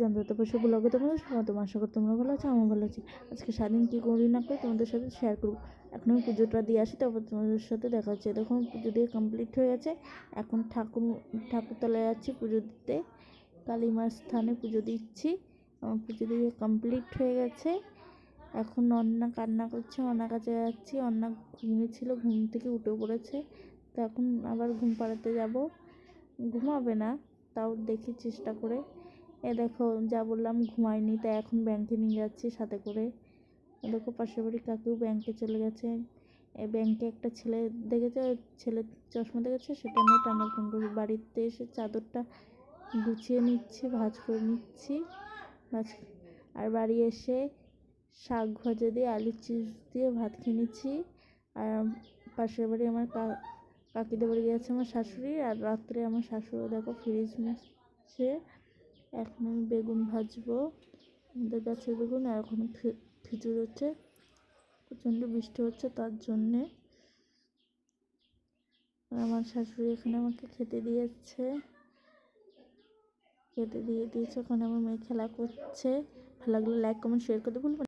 জানতে তো পশু ব্লগে তোমাদের স্বাগতম আশা করি তোমরা ভালো আছো আমি ভালো আছি। আজকে সারাদিন কী করি না করে তোমাদের সাথে শেয়ার করব। এখন আমি পুজোটা দিয়ে আসি, তারপর তোমাদের সাথে দেখা হচ্ছে। দেখুন পুজো দিয়ে কমপ্লিট হয়ে গেছে। এখন ঠাকুর, ঠাকুরতলায় যাচ্ছি পুজো দিতে। কালী মার স্থানে পুজো দিচ্ছি। আমার পুজো দিয়ে কমপ্লিট হয়ে গেছে। এখন অন্না কান্না করছে অন্নার কাছে যাচ্ছি। অন্না ঘুমিয়েছিল ঘুম থেকে উঠে পড়েছে। তো এখন আবার ঘুম পাড়াতে যাব। ঘুমাবে না, তাও দেখি চেষ্টা করে। এ দেখো, যা বললাম, ঘুমায়নি, তাই এখন ব্যাংকে নিয়ে যাচ্ছি সাথে করে। দেখো, পাশের বাড়ি কাকু ব্যাংকে চলে গেছে। এ ব্যাংকে একটা ছেলে দেখেছে, ছেলে চশমা দেখেছে, সেটা নিয়ে টানা ফোন করি বাড়িতে এসে চাদরটা গুছিয়ে নিচ্ছি, ভাঁজ করে নিচ্ছি। ভাজ আর বাড়ি এসে শাক ভাজা দিয়ে আলু চিপস দিয়ে ভাত খেয়ে নিচ্ছি। আর পাশের বাড়ি আমার কাকিদের বাড়ি গেছে আমার শাশুড়ি, আর রাত্রে আমার শাশুড়ি, দেখো, ফ্রিজ মুছছে এখন আমি বেগুন ভাজবো। আমাদের গাছের বেগুন আর এখন খিচুড়ি হচ্ছে। প্রচণ্ড বৃষ্টি হচ্ছে তার জন্যে। আমার শাশুড়ি এখানে আমাকে খেতে দিয়েছে। খেতে দিয়ে দিয়েছে। ওখানে আমার মেয়ে খেলা করছে। ভালো লাগলে লাইক কমেন্ট শেয়ার করতে ভুলবেন।